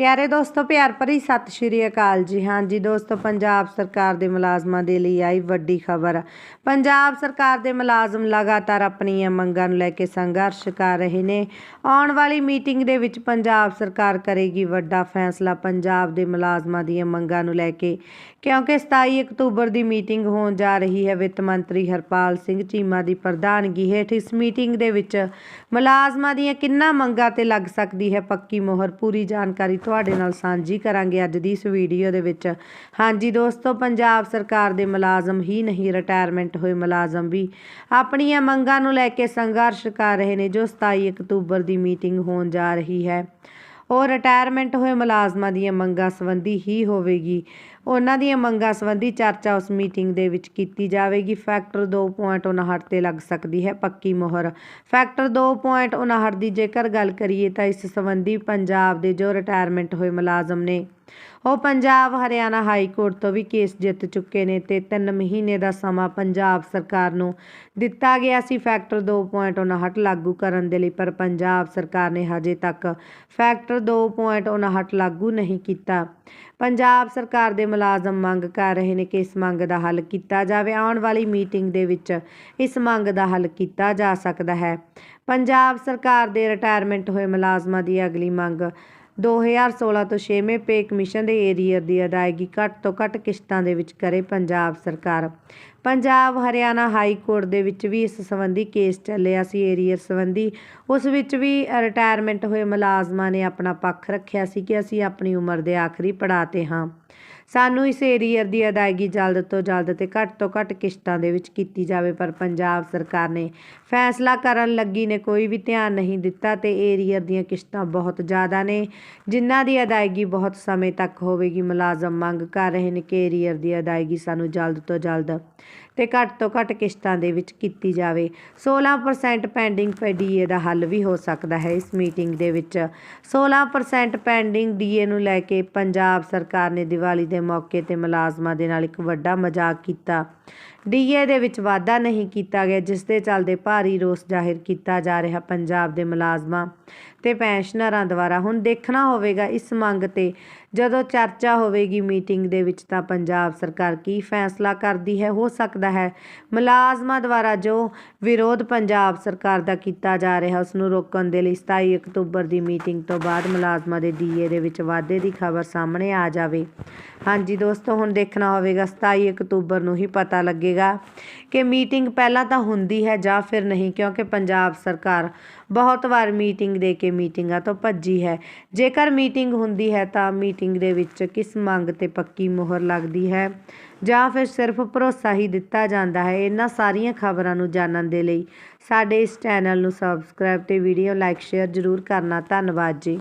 ਪਿਆਰੇ ਦੋਸਤੋ, ਪਿਆਰ ਭਰੀ ਸਤਿ ਸ਼੍ਰੀ ਅਕਾਲ ਜੀ। ਹਾਂ ਜੀ ਦੋਸਤੋ, ਪੰਜਾਬ ਸਰਕਾਰ ਦੇ ਮੁਲਾਜ਼ਮਾਂ ਦੇ ਲਈ ਆਈ ਵੱਡੀ ਖਬਰ। ਪੰਜਾਬ ਸਰਕਾਰ ਦੇ ਮੁਲਾਜ਼ਮ ਲਗਾਤਾਰ ਆਪਣੀਆਂ ਮੰਗਾਂ ਨੂੰ ਲੈ ਕੇ ਸੰਘਰਸ਼ ਕਰ ਰਹੇ ਨੇ। ਆਉਣ ਵਾਲੀ ਮੀਟਿੰਗ ਦੇ ਵਿੱਚ ਪੰਜਾਬ ਸਰਕਾਰ ਕਰੇਗੀ ਵੱਡਾ ਫੈਸਲਾ। ਪੰਜਾਬ ਦੇ ਮੁਲਾਜ਼ਮਾਂ ਦੀਆਂ ਮੰਗਾਂ ਨੂੰ ਲੈ ਕੇ। ਕਿਉਂਕਿ 27 ਅਕਤੂਬਰ ਦੀ ਮੀਟਿੰਗ ਹੋਣ ਜਾ ਰਹੀ ਹੈ, ਵਿੱਤ ਮੰਤਰੀ ਹਰਪਾਲ ਸਿੰਘ ਚੀਮਾ ਦੀ ਪ੍ਰਧਾਨਗੀ ਹੇਠ। ਇਸ ਮੀਟਿੰਗ ਦੇ ਵਿੱਚ ਮੁਲਾਜ਼ਮਾਂ ਦੀਆਂ ਕਿੰਨਾ ਮੰਗਾਂ ਤੇ ਲੱਗ ਸਕਦੀ ਹੈ, ਪੱਕੀ ਮੋਹਰ ਪੂਰੀ ਜਾਣਕਾਰੀ ਤੁਹਾਡੇ ਨਾਲ ਸਾਂਝੀ ਕਰਾਂਗੇ ਅੱਜ ਦੀ ਇਸ ਵੀਡੀਓ ਦੇ ਵਿੱਚ। ਹਾਂਜੀ ਦੋਸਤੋ, ਪੰਜਾਬ ਸਰਕਾਰ ਦੇ ਮੁਲਾਜ਼ਮ ਹੀ ਨਹੀਂ ਰਿਟਾਇਰਮੈਂਟ ਹੋਏ ਮੁਲਾਜ਼ਮ ਵੀ। ਆਪਣੀਆਂ ਮੰਗਾਂ ਨੂੰ ਲੈ ਕੇ ਸੰਘਰਸ਼ ਕਰ ਰਹੇ ਨੇ ਜੋ 27 ਅਕਤੂਬਰ ਦੀ ਮੀਟਿੰਗ ਹੋਣ ਜਾ ਰਹੀ ਹੈ। ਉਹ ਰਿਟਾਇਰਮੈਂਟ ਹੋਏ ਮੁਲਾਜ਼ਮਾਂ ਦੀਆਂ ਮੰਗਾਂ ਸੰਬੰਧੀ ਹੀ ਹੋਵੇਗੀ। ਉਹਨਾਂ ਦੀਆਂ ਮੰਗਾਂ ਸੰਬੰਧੀ ਚਰਚਾ ਉਸ ਮੀਟਿੰਗ ਦੇ ਵਿੱਚ ਕੀਤੀ ਜਾਵੇਗੀ। ਫੈਕਟਰ 2.59 ਤੇ ਲੱਗ ਸਕਦੀ ਹੈ, ਪੱਕੀ ਮੋਹਰ। ਫੈਕਟਰ 2.59 ਦੀ ਜੇਕਰ ਗੱਲ ਕਰੀਏ ਤਾਂ ਇਸ ਸੰਬੰਧੀ ਪੰਜਾਬ ਦੇ ਜੋ ਰਿਟਾਇਰਮੈਂਟ ਹੋਏ ਮੁਲਾਜ਼ਮ ਨੇ, ਉਹ ਪੰਜਾਬ, ਹਰਿਆਣਾ ਹਾਈ ਕੋਰਟ ਤੋਂ ਵੀ ਕੇਸ ਜਿੱਤ ਚੁੱਕੇ ਨੇ ਤੇ 3 ਮਹੀਨੇ ਦਾ ਸਮਾਂ ਪੰਜਾਬ ਸਰਕਾਰ ਨੂੰ ਦਿੱਤਾ ਗਿਆ ਸੀ। ਫੈਕਟਰ 2.59 ਲਾਗੂ ਕਰਨ ਦੇ ਲਈ ਪਰ ਪੰਜਾਬ ਸਰਕਾਰ ਨੇ ਹਜੇ ਤੱਕ ਫੈਕਟਰ 2.59 ਲਾਗੂ ਨਹੀਂ ਕੀਤਾ। ਪੰਜਾਬ ਸਰਕਾਰ ਦੇ ਮੁਲਾਜ਼ਮ ਮੰਗ ਕਰ ਰਹੇ ਨੇ ਕਿ ਇਸ ਮੰਗ ਦਾ ਹੱਲ ਕੀਤਾ ਜਾਵੇ। ਆਉਣ ਵਾਲੀ ਮੀਟਿੰਗ ਦੇ ਵਿੱਚ ਇਸ ਮੰਗ ਦਾ ਹੱਲ ਕੀਤਾ ਜਾ ਸਕਦਾ ਹੈ। ਪੰਜਾਬ ਸਰਕਾਰ ਦੇ ਰਿਟਾਇਰਮੈਂਟ ਹੋਏ ਮੁਲਾਜ਼ਮਾਂ ਦੀ ਅਗਲੀ ਮੰਗ 2016 ਤੋਂ 6ਵੇਂ ਪੇ ਕਮਿਸ਼ਨ ਦੇ ਏਰੀਅਰ ਦੀ ਅਦਾਇਗੀ ਘੱਟ ਤੋਂ ਘੱਟ ਕਿਸ਼ਤਾਂ ਦੇ ਵਿੱਚ ਕਰੇ ਪੰਜਾਬ ਸਰਕਾਰ। ਪੰਜਾਬ ਹਰਿਆਣਾ ਹਾਈ ਕੋਰਟ ਦੇ ਵਿੱਚ ਵੀ ਇਸ ਸੰਬੰਧੀ ਕੇਸ ਚੱਲਿਆ ਸੀ। ਏਰੀਅਰ ਸੰਬੰਧੀ ਉਸ ਵਿੱਚ ਵੀ ਰਿਟਾਇਰਮੈਂਟ ਹੋਏ ਮੁਲਾਜ਼ਮਾਂ ਨੇ ਆਪਣਾ ਪੱਖ ਰੱਖਿਆ ਸੀ ਕਿ ਅਸੀਂ ਆਪਣੀ ਉਮਰ ਦੇ ਆਖਰੀ ਪੜਾਅ 'ਤੇ ਹਾਂ। ਸਾਨੂੰ ਇਸ ਏਰੀਅਰ ਦੀ ਅਦਾਇਗੀ ਜਲਦ ਤੋਂ ਜਲਦ ਤੇ ਘੱਟ ਤੋਂ ਘੱਟ ਕਿਸ਼ਤਾਂ ਦੇ ਵਿੱਚ ਕੀਤੀ ਜਾਵੇ, ਪਰ ਪੰਜਾਬ ਸਰਕਾਰ ਨੇ ਫੈਸਲਾ ਕਰਨ ਲੱਗੀ ਨੇ, ਕੋਈ ਵੀ ਧਿਆਨ ਨਹੀਂ ਦਿੱਤਾ ਤੇ ਏਰੀਅਰ ਦੀਆਂ ਕਿਸ਼ਤਾਂ ਬਹੁਤ ਜ਼ਿਆਦਾ ਨੇ, ਜਿਨ੍ਹਾਂ ਦੀ ਅਦਾਇਗੀ ਬਹੁਤ ਸਮੇਂ ਤੱਕ ਹੋਵੇਗੀ, ਮੁਲਾਜ਼ਮ ਮੰਗ ਕਰ ਰਹੇ ਨੇ ਕਿ ਏਰੀਅਰ ਦੀ ਅਦਾਇਗੀ ਸਾਨੂੰ ਜਲਦ ਤੋਂ ਜਲਦ ਤੇ ਘੱਟ ਤੋਂ ਘੱਟ ਕਿਸ਼ਤਾਂ ਦੇ ਵਿੱਚ ਕੀਤੀ ਜਾਵੇ। 16% ਪੈਂਡਿੰਗ ਡੀਏ ਦਾ ਹੱਲ ਵੀ ਹੋ ਸਕਦਾ ਹੈ ਇਸ ਮੀਟਿੰਗ ਦੇ ਵਿੱਚ। 16% ਪੈਂਡਿੰਗ ਡੀਏ ਨੂੰ ਲੈ ਕੇ ਪੰਜਾਬ ਸਰਕਾਰ ਨੇ ਦੀਵਾਲੀ ਦੇ ਮੌਕੇ ਤੇ ਮੁਲਾਜ਼ਮਾਂ ਦੇ ਨਾਲ ਇੱਕ ਵੱਡਾ ਮਜ਼ਾਕ ਕੀਤਾ। ਡੀਏ ਦੇ ਵਿੱਚ ਵਾਧਾ ਨਹੀਂ ਕੀਤਾ ਗਿਆ, ਜਿਸ ਦੇ ਚੱਲਦੇ ਭਾਰੀ ਰੋਸ ਜ਼ਾਹਿਰ ਕੀਤਾ ਜਾ ਰਿਹਾ ਪੰਜਾਬ ਦੇ ਮੁਲਾਜ਼ਮਾਂ ਤੇ ਪੈਨਸ਼ਨਰਾਂ ਦੁਆਰਾ। ਹੁਣ ਦੇਖਣਾ ਹੋਵੇਗਾ, ਇਸ ਮੰਗ ਤੇ ਜਦੋਂ ਚਰਚਾ ਹੋਵੇਗੀ ਮੀਟਿੰਗ ਦੇ ਵਿੱਚ ਤਾਂ ਪੰਜਾਬ ਸਰਕਾਰ ਕੀ ਫੈਸਲਾ ਕਰਦੀ ਹੈ? ਹੋ ਸਕਦਾ ਹੈ। ਮੁਲਾਜ਼ਮਾਂ ਦੁਆਰਾ ਜੋ ਵਿਰੋਧ ਪੰਜਾਬ ਸਰਕਾਰ ਦਾ ਕੀਤਾ ਜਾ ਰਿਹਾ ਉਸ ਨੂੰ ਰੋਕਣ ਦੇ ਲਈ 27 ਅਕਤੂਬਰ ਦੀ ਮੀਟਿੰਗ ਤੋਂ ਬਾਅਦ ਮੁਲਾਜ਼ਮਾਂ ਦੇ ਡੀਏ ਦੇ ਵਿੱਚ ਵਾਧੇ ਦੀ ਖਬਰ ਸਾਹਮਣੇ ਆ ਜਾਵੇ। ਹਾਂਜੀ ਦੋਸਤੋ, ਹੁਣ ਦੇਖਣਾ ਹੋਵੇਗਾ 27 ਅਕਤੂਬਰ ਨੂੰ ਹੀ ਪਤਾ ਲੱਗੇਗਾ ਕਿ ਮੀਟਿੰਗ ਪਹਿਲਾਂ ਤਾਂ ਹੁੰਦੀ ਹੈ ਜਾਂ ਫਿਰ ਨਹੀਂ, ਕਿਉਂਕਿ ਪੰਜਾਬ ਸਰਕਾਰ ਬਹੁਤ ਵਾਰ ਮੀਟਿੰਗ ਦੇ ਕੇ ਮੀਟਿੰਗਾਂ ਤੋਂ ਭੱਜੀ ਹੈ। ਜੇਕਰ ਮੀਟਿੰਗ ਹੁੰਦੀ ਹੈ ਤਾਂ ਮੀਟਿੰਗ ਦੇ ਵਿੱਚ ਕਿਸ ਮੰਗ ਤੇ ਪੱਕੀ ਮੋਹਰ ਲੱਗਦੀ ਹੈ? ਜਾਂ ਫਿਰ ਸਿਰਫ ਭਰੋਸਾ ਹੀ ਦਿੱਤਾ ਜਾਂਦਾ ਹੈ ਇਹਨਾਂ ਸਾਰੀਆਂ ਖਬਰਾਂ ਨੂੰ ਜਾਣਨ ਦੇ ਲਈ ਸਾਡੇ ਇਸ ਚੈਨਲ ਨੂੰ ਸਬਸਕ੍ਰਾਈਬ ਤੇ ਵੀਡੀਓ ਲਾਈਕ ਸ਼ੇਅਰ ਜ਼ਰੂਰ ਕਰਨਾ। ਧੰਨਵਾਦ ਜੀ।